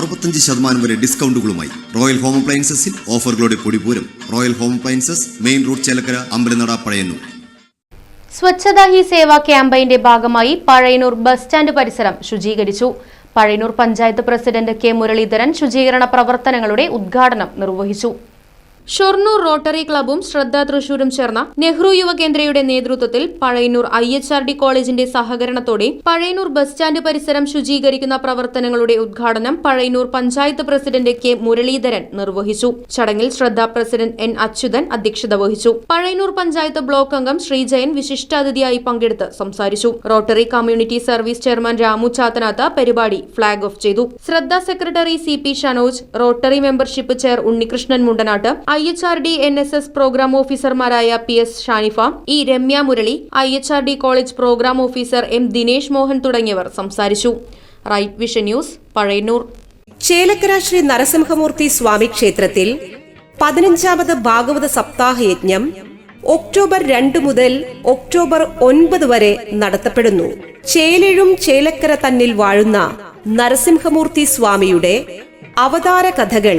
അറുപത്തഞ്ച് ശതമാനം വരെ ഡിസ്കൗണ്ടുകളുമായി റോയൽ ഹോം അപ്ലയൻസസിൽ ഓഫറുകളുടെ പൊടിപൂരം royal home appliances main road Chelakkara Ambalanada Pazhayannur. സ്വച്ഛതാ ഹി സേവ ക്യാമ്പയിന്റെ ഭാഗമായി പഴയനൂർ ബസ് സ്റ്റാൻഡ് പരിസരം ശുചീകരിച്ചു. പഴയനൂർ പഞ്ചായത്ത് പ്രസിഡന്റ് കെ മുരളീധരൻ ശുചീകരണ പ്രവർത്തനങ്ങളുടെ ഉദ്ഘാടനം നിർവഹിച്ചു. ഷൊർണൂർ റോട്ടറി ക്ലബും ശ്രദ്ധ തൃശൂരും ചേർന്ന നെഹ്റു യുവകേന്ദ്രയുടെ നേതൃത്വത്തിൽ Pazhayannur I H R D കോളേജിന്റെ സഹകരണത്തോടെ പഴയന്നൂർ ബസ് സ്റ്റാൻഡ് പരിസരം ശുചീകരിക്കുന്ന പ്രവർത്തനങ്ങളുടെ ഉദ്ഘാടനം പഴയന്നൂർ പഞ്ചായത്ത് പ്രസിഡന്റ് കെ മുരളീധരൻ നിർവഹിച്ചു. ചടങ്ങിൽ ശ്രദ്ധ പ്രസിഡന്റ് എൻ അച്യുതൻ അധ്യക്ഷത വഹിച്ചു. പഴയന്നൂർ പഞ്ചായത്ത് ബ്ലോക്ക് അംഗം ശ്രീജയൻ വിശിഷ്ടാതിഥിയായി പങ്കെടുത്ത് സംസാരിച്ചു. Rotary community service chairman Ramu Chathanath പരിപാടി ഫ്ളാഗ് ഓഫ് ചെയ്തു. ശ്രദ്ധ secretary C P Shanoj rotary membership chair Unnikrishnan Mundanatt I H R D N S S program ഓഫീസർമാരായ P S Shanifa E Ramya Murali I H R D college program officer M Dinesh Mohan തുടങ്ങിയവർ സംസാരിച്ചു. Right vision news Pazhayannur. Chelakkara Sree Narasimhamurthy സ്വാമി ക്ഷേത്രത്തിൽ പതിനഞ്ചാമത് ഭാഗവത സപ്താഹ യജ്ഞം October രണ്ട് മുതൽ October ഒൻപത് വരെ നടത്തപ്പെടുന്നു. ചേലഴും ചേലക്കര തന്നിൽ വാഴുന്ന നരസിംഹമൂർത്തി സ്വാമിയുടെ അവതാര കഥകൾ